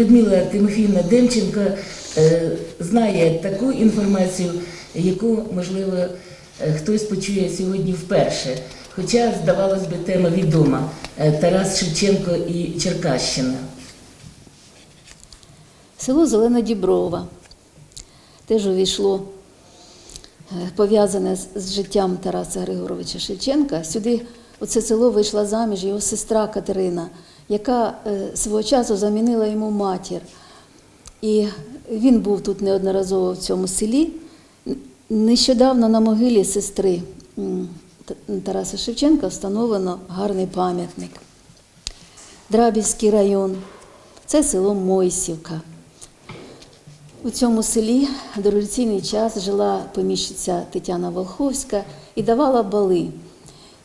Людмила Тимофіївна Демченко е, знає таку інформацію, яку, можливо, е, хтось почує сьогодні вперше. Хоча, здавалось би, тема відома Е, Тарас Шевченко і Черкащина. Село Зелена Діброва теж увійшло, пов'язане з- життям Тараса Григоровича Шевченка. Сюди у це село вийшла заміж його сестра Катерина, яка е, свого часу замінила йому матір. І він був тут неодноразово в цьому селі. Нещодавно на могилі сестри Тараса Шевченка встановлено гарний пам'ятник. Драбівський район, це село Мойсівка. У цьому селі дореволюційний час жила поміщиця Тетяна Волховська і давала бали.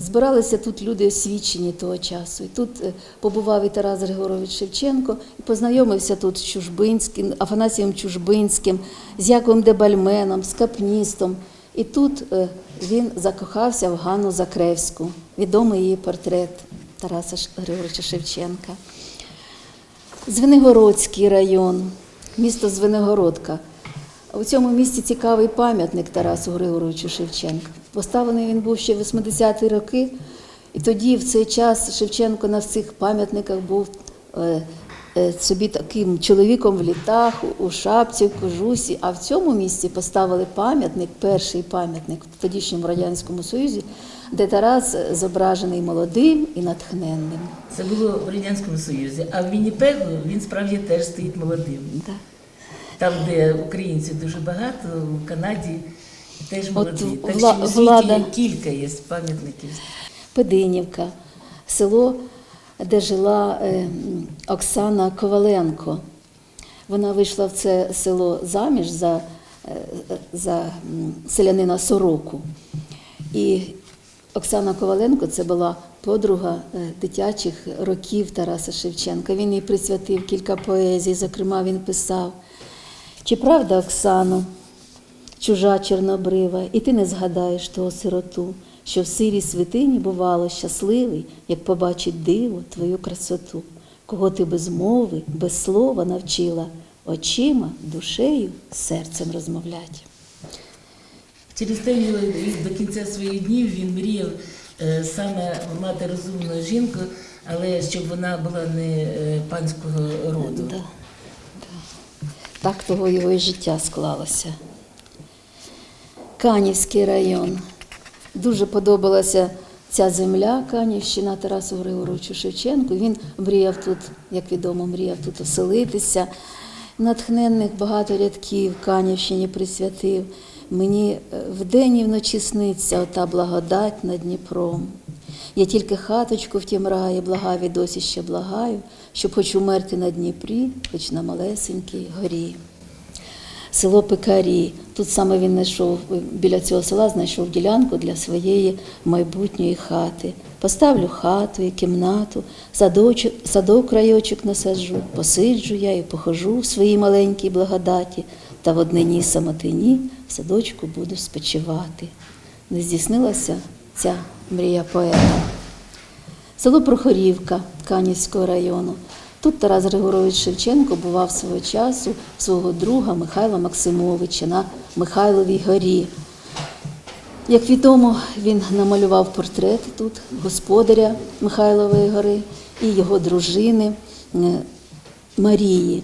Збиралися тут люди освічені того часу. І тут е, побував і Тарас Григорович Шевченко, і познайомився тут з Чужбинським, Афанасієм Чужбинським, з Яковом Дебальменом, з Капністом. І тут е, він закохався в Ганну Закревську, відомий її портрет Тараса Григоровича Шевченка. Звенигородський район, місто Звенигородка. У цьому місті цікавий пам'ятник Тарасу Григоровичу Шевченка. Поставлений він був ще в 80-ті роки, і тоді, в цей час, Шевченко на цих пам'ятниках був е, е, собі таким чоловіком в літах, у- шапці, в кожусі. А в цьому місці поставили пам'ятник, перший пам'ятник в тодішньому Радянському Союзі, де Тарас зображений молодим і натхненним. Це було в Радянському Союзі, а в Вінніпегу він справді теж стоїть молодим. Да. Там, де українців дуже багато, в Канаді теж молоді. Так що вла- у світі влада- кілька є пам'ятників. Пединівка, село, де жила е, Оксана Коваленко. Вона вийшла в це село заміж за, е, за селянина Сороку. І Оксана Коваленко це була подруга е, дитячих років Тараса Шевченка. Він їй присвятив кілька поезій, зокрема, він писав. Чи правда, Оксано, чужа чорнобрива, і ти не згадаєш того сироту, що в сирій святині бувало щасливий, як побачить диво твою красоту, кого ти без мови, без слова навчила, очима, душею, серцем розмовлять. Через те до кінця своїх днів він мріяв е, саме мати розумну жінку, але щоб вона була не е, панського роду. Так того його і життя склалося. Канівський район. Дуже подобалася ця земля, Канівщина Тарасу Григоровичу Шевченку. Він мріяв тут, як відомо, мріяв тут оселитися. Натхненних багато рядків Канівщині присвятив. Мені е, вдень і вночі сниться ота благодать над Дніпром. Я тільки хаточку в тім раї, благаю, досі ще благаю, щоб хоч умерти на Дніпрі, хоч на малесенькій горі. Село Пекарі. Тут саме він знайшов біля цього села, знайшов ділянку для своєї майбутньої хати. Поставлю хату і кімнату, садочок, садок крайочок насаджу, посиджу я і похожу в своїй маленькій благодаті, та в однині самотині в садочку буду спочивати. Не здійснилася ця мрія поета. Село Прохорівка Канівського району. Тут Тарас Григорович Шевченко бував свого часу свого друга Михайла Максимовича на Михайловій горі. Як відомо, він намалював портрети тут господаря Михайлової гори і його дружини е, Марії.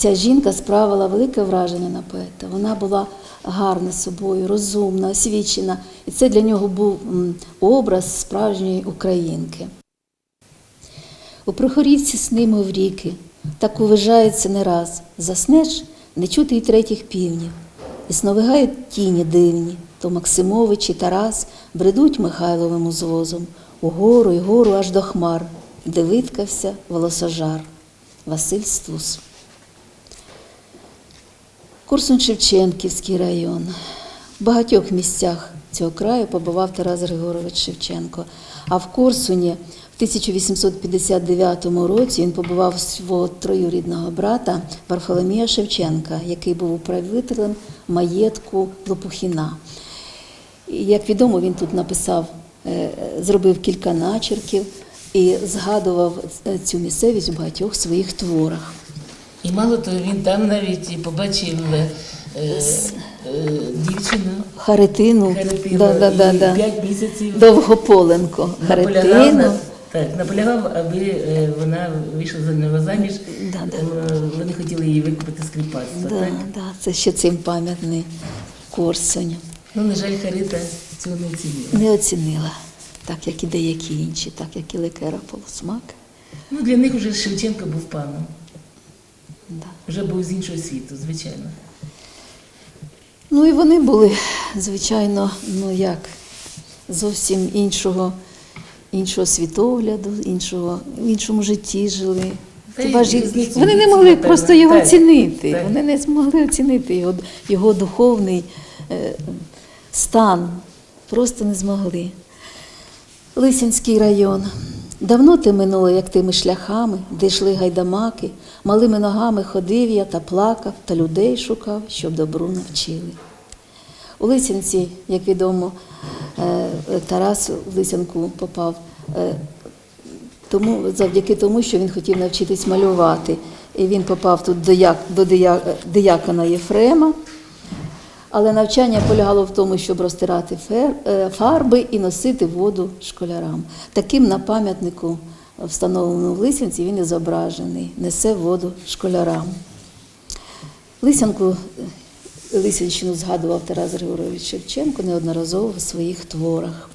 Ця жінка справила велике враження на поета. Вона була гарна собою, розумна, освічена. І це для нього був образ справжньої українки. У Прохорівці сни, мов ріки, так уважається не раз. Заснеш, не чути й третіх півнів. І сновигають тіні дивні, то Максимович і Тарас бредуть Михайловим узвозом, угору й гору аж до хмар, де виткався волосожар. Василь Стус. Курсун-Шевченківський район. В багатьох місцях цього краю побував Тарас Григорович Шевченко. А в Корсуні в 1859 році він побував свого троюрідного брата Варфоломія Шевченка, який був управителем маєтку Лопухіна. Як відомо, він тут написав, е, зробив кілька начерків і згадував е, цю місцевість у багатьох своїх творах. І мало того, він там навіть і побачив е, е, дівчину Харитину, Харитину, да, да, да, і да. п'ять місяців Довгополенко. наполягав, Харитину. так, наполягав, аби е, вона вийшла за нього заміж. Да, да. Е, Вони хотіли її викупити з кріпацтва. Да, Так? да, це ще цим пам'ятний Корсунь. Ну, на жаль, Харита цього не оцінила. Не оцінила, так як і деякі інші, так як і Лекера Полосмак. Ну, для них вже Шевченко був паном. Вже був з іншого світу, звичайно. Ну і вони були, звичайно, ну як, зовсім іншого, іншого світогляду, іншого, в іншому житті жили. Хіба ж вони не могли просто його оцінити. Вони не змогли оцінити його, його духовний е, стан. Просто не змогли. Лисинський район. Давно ти минуло, як тими шляхами, де йшли гайдамаки, малими ногами ходив я та плакав, та людей шукав, щоб добру навчили. У Лисянці, як відомо, е, Тарас в Лисянку попав е, тому, завдяки тому, що він хотів навчитись малювати. І він попав тут до, як, до дия- диякона Єфрема. Але навчання полягало в тому, щоб розтирати е, фарби і носити воду школярам. Таким на пам'ятнику, встановленому в Лисянці, він і зображений, несе воду школярам. Лисянку, е, Лисянщину згадував Тарас Григорович Шевченко неодноразово в своїх творах.